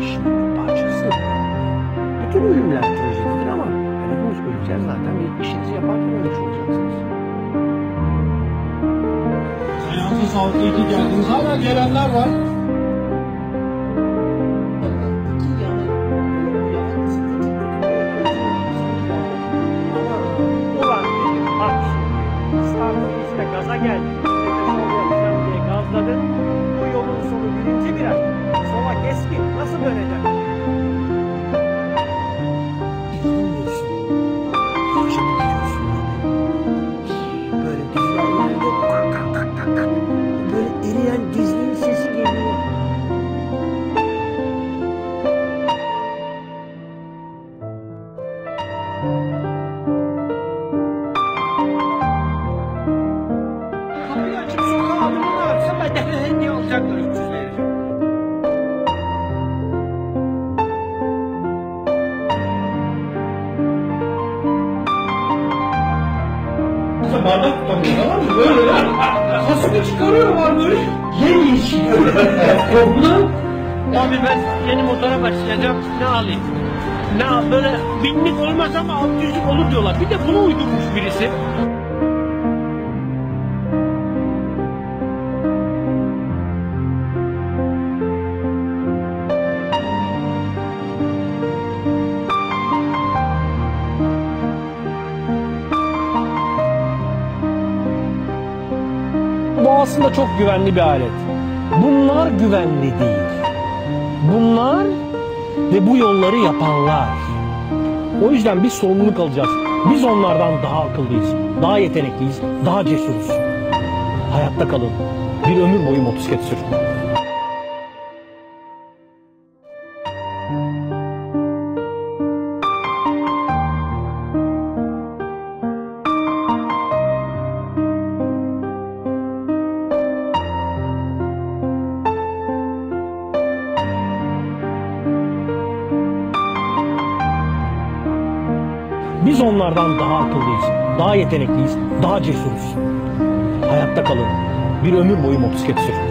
kişiliğin parçası. Bütün ölümler trajedidir ama hepimiz öleceğiz zaten ve işinizi yaparken ölmüş olacaksınız. Seansa sağlıklı iki geldiniz. Hala gelenler var. Startımızda gaza geldik. De ne olacaklar 300 veririm. Mesela bardak tutamıyor tamam mı? Böyle kasını çıkarıyor var böyle. Yemyeşil. Korkudan Abi ben yeni motora başlayacağım. Ne alayım? Ne? Böyle binlik olmaz ama 600'lük olur diyorlar. Bir de bunu uydurmuş birisi. Aslında çok güvenli bir alet. Bunlar güvenli değil. Bunlar ve bu yolları yapanlar. O yüzden biz sorumluluk alacağız. Biz onlardan daha akıllıyız, daha yetenekliyiz, daha cesuruz. Hayatta kalın. Bir ömür boyu motosiklet sürün. Biz onlardan daha akıllıyız, daha yetenekliyiz, daha cesuruz. Hayatta kalın. Bir ömür boyu motosiklet sürün.